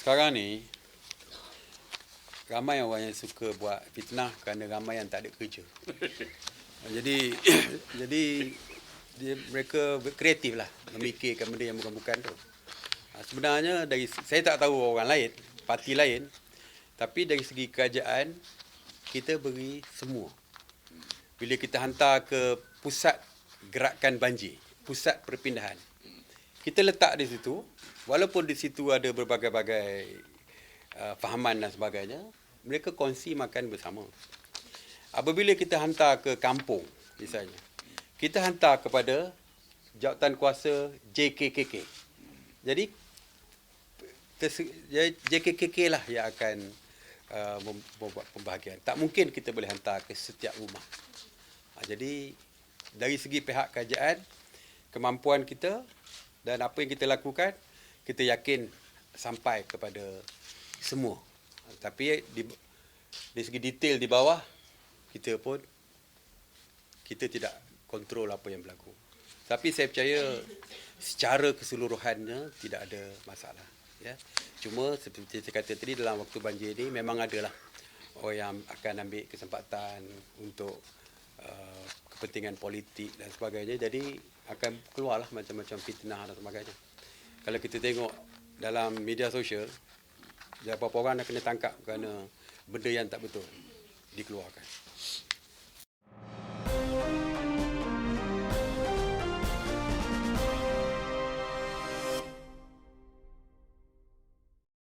sekarang ni ramai orang yang suka buat fitnah kerana ramai yang tak ada kerja. jadi jadi dia, mereka kreatif lah memikirkan benda yang bukan-bukan tu. Ha, Sebenarnya dari saya tak tahu orang lain, parti lain, tapi dari segi kerajaan kita beri semua. Bila kita hantar ke pusat gerakan banjir, pusat perpindahan. Kita letak di situ, walaupun di situ ada berbagai-bagai uh, fahaman dan sebagainya, mereka kongsi makan bersama. Apabila kita hantar ke kampung misalnya, kita hantar kepada jawatan kuasa JKKK. Jadi ya, JKKK lah yang akan uh, mem- membuat pembahagian. Tak mungkin kita boleh hantar ke setiap rumah. Ha, jadi dari segi pihak kerajaan, kemampuan kita dan apa yang kita lakukan, kita yakin sampai kepada semua. Tapi di, di segi detail di bawah, kita pun kita tidak kontrol apa yang berlaku. Tapi saya percaya secara keseluruhannya tidak ada masalah. Ya. Cuma seperti saya kata tadi dalam waktu banjir ini memang adalah orang yang akan ambil kesempatan untuk uh, kepentingan politik dan sebagainya. Jadi akan keluarlah macam-macam fitnah dan sebagainya. Kalau kita tengok dalam media sosial, beberapa orang dah kena tangkap kerana benda yang tak betul dikeluarkan.